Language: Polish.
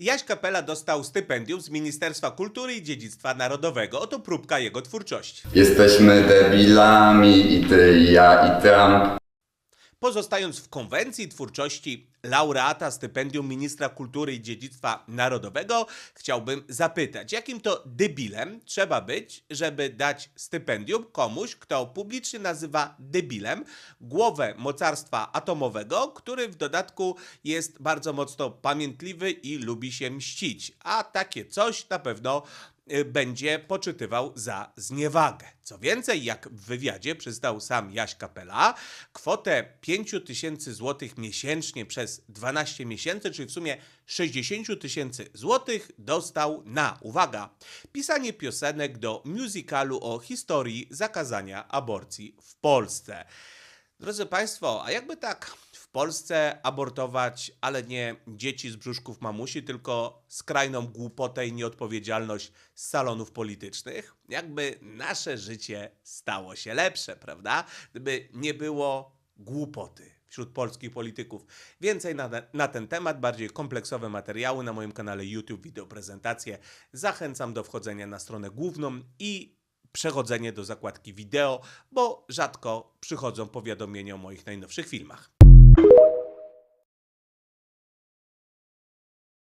Jaś Kapela dostał stypendium z Ministerstwa Kultury i Dziedzictwa Narodowego. Oto próbka jego twórczości. Jesteśmy debilami i ty, i ja, i Trump. Pozostając w konwencji twórczości laureata stypendium Ministra Kultury i Dziedzictwa Narodowego, chciałbym zapytać, jakim to debilem trzeba być, żeby dać stypendium komuś, kto publicznie nazywa debilem głowę mocarstwa atomowego, który w dodatku jest bardzo mocno pamiętliwy i lubi się mścić. A takie coś na pewno będzie poczytywał za zniewagę. Co więcej, jak w wywiadzie przyznał sam Jaś Kapela, kwotę 5 tysięcy złotych miesięcznie przez 12 miesięcy, czyli w sumie 60 tysięcy złotych dostał na, uwaga, pisanie piosenek do musicalu o historii zakazania aborcji w Polsce. Drodzy Państwo, a jakby tak Polsce abortować, ale nie dzieci z brzuszków mamusi, tylko skrajną głupotę i nieodpowiedzialność z salonów politycznych? Jakby nasze życie stało się lepsze, prawda? Gdyby nie było głupoty wśród polskich polityków. Więcej na, na ten temat, bardziej kompleksowe materiały na moim kanale YouTube, wideo prezentacje. Zachęcam do wchodzenia na stronę główną i przechodzenie do zakładki wideo, bo rzadko przychodzą powiadomienia o moich najnowszych filmach.